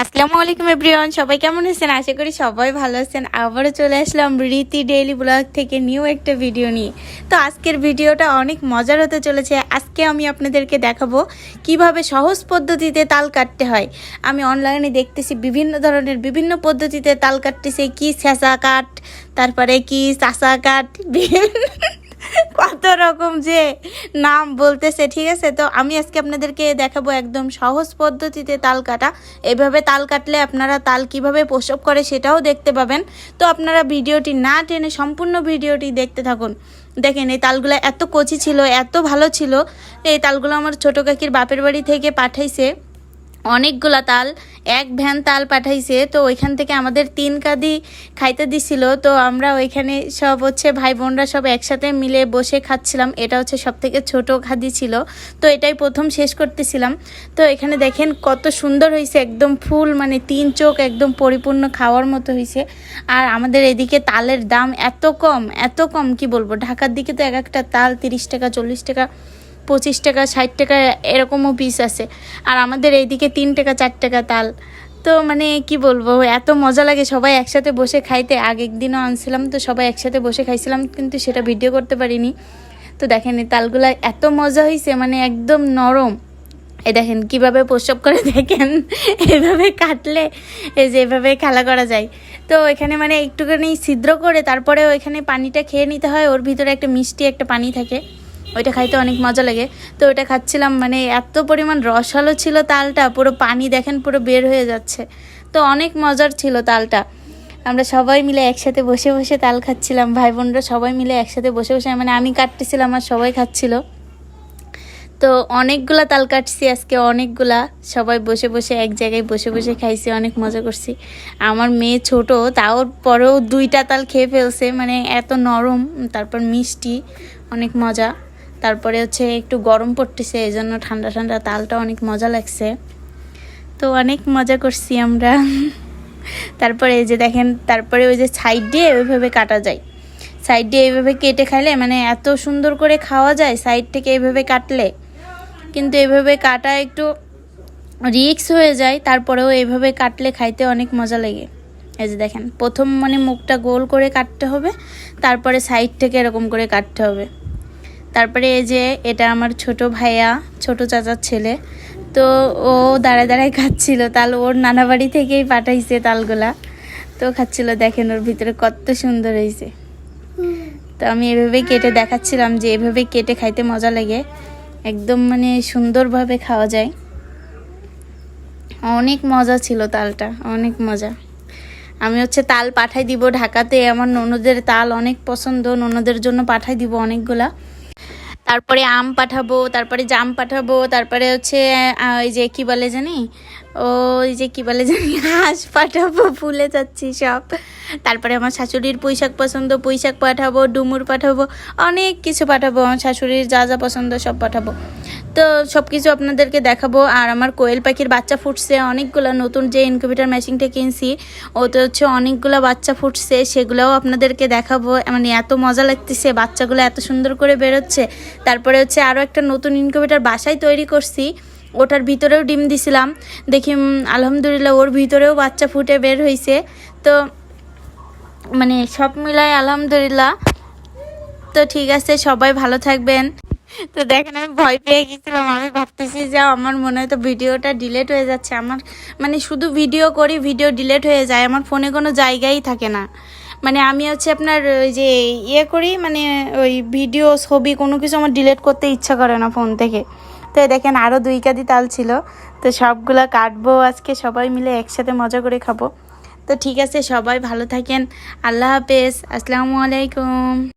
আসসালামু আলাইকুম, এভরিওয়ান। সবাই কেমন আছেন? আশা করি সবাই ভালো আছেন। আবারও চলে আসলাম রীতি ডেইলি ব্লগ থেকে নিউ একটা ভিডিও নিয়ে। তো আজকের ভিডিওটা অনেক মজার হতে চলেছে। আজকে আমি আপনাদেরকে দেখাবো কীভাবে সহজ পদ্ধতিতে তাল কাটতে হয়। আমি অনলাইনে দেখতেছি বিভিন্ন ধরনের বিভিন্ন পদ্ধতিতে তাল কাটতেছে। কি ছেঁচা কাট, তারপরে কি চাষা কাট, বিভিন্ন কত রকম যে নাম বলতেছে, ঠিক আছে? তো আমি আজকে আপনাদেরকে দেখাবো একদম সহজ পদ্ধতিতে তাল কাটা। এভাবে তাল কাটলে আপনারা তাল কীভাবে প্রসব করে সেটাও দেখতে পাবেন। তো আপনারা ভিডিওটি না টেনে সম্পূর্ণ ভিডিওটি দেখতে থাকুন। দেখেন, এই তালগুলো এত কচি ছিল, এত ভালো ছিল। এই তালগুলো আমার ছোটো কাকির বাপের বাড়ি থেকে পাঠাইছে। অনেকগুলা তাল, এক ভ্যান তাল পাঠাইছে। তো ওইখান থেকে আমাদের তিন কাদি খাইতে দিছিল। তো আমরা ওইখানে সব হচ্ছে ভাই বোনরা সব একসাথে মিলে বসে খাচ্ছিলাম। এটা হচ্ছে সব থেকে ছোটো খাদি ছিল। তো এটাই প্রথম শেষ করতেছিলাম। তো এখানে দেখেন কত সুন্দর হয়েছে একদম ফুল মানে তিন চোখ একদম পরিপূর্ণ খাওয়ার মতো হয়েছে আর আমাদের এদিকে তালের দাম এত কম এত কম, কি বলব? ঢাকার দিকে তো এক একটা তাল তিরিশ টাকা, চল্লিশ টাকা। পঁচিশ টাকা, ষাট টাকা এরকমও পিস আছে। আর আমাদের এইদিকে তিন টাকা, চার টাকা তাল। তো মানে কি বলব, এত মজা লাগে সবাই একসাথে বসে খাইতে। আগের দিনও আনছিলাম তো সবাই একসাথে বসে খাইছিলাম, কিন্তু সেটা ভিডিও করতে পারিনি। তো দেখেন এই তালগুলা এত মজা হয়েছে মানে একদম নরম। এ দেখেন কীভাবে প্রসব করে দেখেন, এভাবে কাটলে এই যে এভাবে খেলা করা যায়। তো এখানে মানে একটুখানি ছিদ্র করে তারপরে ওইখানে পানিটা খেয়ে নিতে হয়, ওর ভিতরে একটা মিষ্টি একটা পানি থাকে। ওইটা খাইতে অনেক মজা লাগে। তো ওইটা খাচ্ছিলাম মানে এত পরিমাণ রসালো ছিল তালটা, পুরো পানি দেখেন, পুরো বের হয়ে যাচ্ছে। তো অনেক মজার ছিল তালটা। আমরা সবাই মিলে একসাথে বসে বসে তাল খাচ্ছিলাম ভাই বোনরা সবাই মিলে একসাথে বসে বসে মানে আমি কাটতেছিলাম আর সবাই খাচ্ছিল। তো অনেকগুলা তাল কাটছি আজকে, অনেকগুলা। সবাই বসে বসে এক জায়গায় বসে বসে খাইছি, অনেক মজা করছি। আমার মেয়ে ছোট, তাও পরেও দুইটা তাল খেয়ে ফেলছে মানে এত নরম, তারপর মিষ্টি, অনেক মজা। তারপরে হচ্ছে একটু গরম পড়তেছে এই জন্য ঠান্ডা ঠান্ডা তালটা অনেক মজা লাগছে। তো অনেক মজা করছি আমরা। তারপরে এই যে দেখেন, তারপরে ওই যে সাইড দিয়ে ওইভাবে কাটা যায়। সাইড দিয়ে এইভাবে কেটে খাইলে মানে এত সুন্দর করে খাওয়া যায় সাইড থেকে এইভাবে কাটলে। কিন্তু এভাবে কাটা একটু রিক্স হয়ে যায়, তারপরেও এইভাবে কাটলে খাইতে অনেক মজা লাগে। এই যে দেখেন, প্রথম মানে মুখটা গোল করে কাটতে হবে, তারপরে সাইড থেকে এরকম করে কাটতে হবে। তারপরে এই যে এটা আমার ছোট ভাইয়া, ছোট চাচার ছেলে। তো ও দাঁড়ায় দাঁড়ায় খাচ্ছিল, তাল ওর নানা বাড়ি থেকেই পাঠাইছে তালগুলা। তো খাচ্ছিল, দেখেন ওর ভিতরে কত সুন্দর হয়েছে তো আমি এভাবে কেটে দেখাচ্ছিলাম যে এভাবে কেটে খাইতে মজা লাগে। একদম মানে সুন্দরভাবে খাওয়া যায়। অনেক মজা ছিল তালটা, অনেক মজা। আমি হচ্ছে তাল পাঠাই দিব ঢাকাতে, আমার ননদের তাল অনেক পছন্দ, ননদের জন্য পাঠাই দিব অনেকগুলা। তারপরে আম পাঠাবো, তারপরে জাম পাঠাবো, তারপরে হচ্ছে ওই যে কি বলে জানি? ওই যে কি বলে জানি? হাঁস পাঠাবো, ফুলে যাচ্ছি সব। তারপরে আমার শাশুড়ির পুঁইশাক পছন্দ, পুঁইশাক পাঠাবো, ডুমুর পাঠাবো, অনেক কিছু পাঠাবো। আমার শাশুড়ির যা যা পছন্দ সব পাঠাবো। তো সব কিছু আপনাদেরকে দেখাবো। আর আমার কোয়েল পাখির বাচ্চা ফুটছে, অনেকগুলো নতুন যে ইনকিউবেটার মেশিনটা কিনছি, ওতে হচ্ছে অনেকগুলো বাচ্চা ফুটছে, সেগুলোও আপনাদেরকে দেখাবো। মানে এত মজা লাগতেছে, বাচ্চাগুলো এত সুন্দর করে বেরোচ্ছে। তারপরে হচ্ছে আরও একটা নতুন ইনকিউবেটার বাসায় তৈরি করছি, ওটার ভিতরেও ডিম দিছিলাম। দেখি আলহামদুলিল্লাহ ওর ভিতরেও বাচ্চা ফুটে বের হয়েছে তো মানে সব মিলায় আলহামদুলিল্লাহ। তো ঠিক আছে, সবাই ভালো থাকবেন। তো দেখেন, আমি ভয় পেয়ে গেছিলাম। আমি ভাবতেছি যে আমার মনে হয় তো ভিডিওটা ডিলেট হয়ে যাচ্ছে। আমার মানে শুধু ভিডিও করি ভিডিও ডিলেট হয়ে যায়। আমার ফোনে কোনো জায়গাই থাকে না। মানে আমি হচ্ছে আপনার ওই যে ইয়ে করি মানে ওই ভিডিও ছবি, কোনো কিছু আমার ডিলেট করতে ইচ্ছা করে না ফোন থেকে। তো দেখেন আরও দুই কাদি তাল ছিল। তো সবগুলা কাটবো আজকে, সবাই মিলে একসাথে মজা করে খাব। তো ঠিক আছে, সবাই ভালো থাকেন। আল্লাহ হাফেজ। আসসালামু আলাইকুম।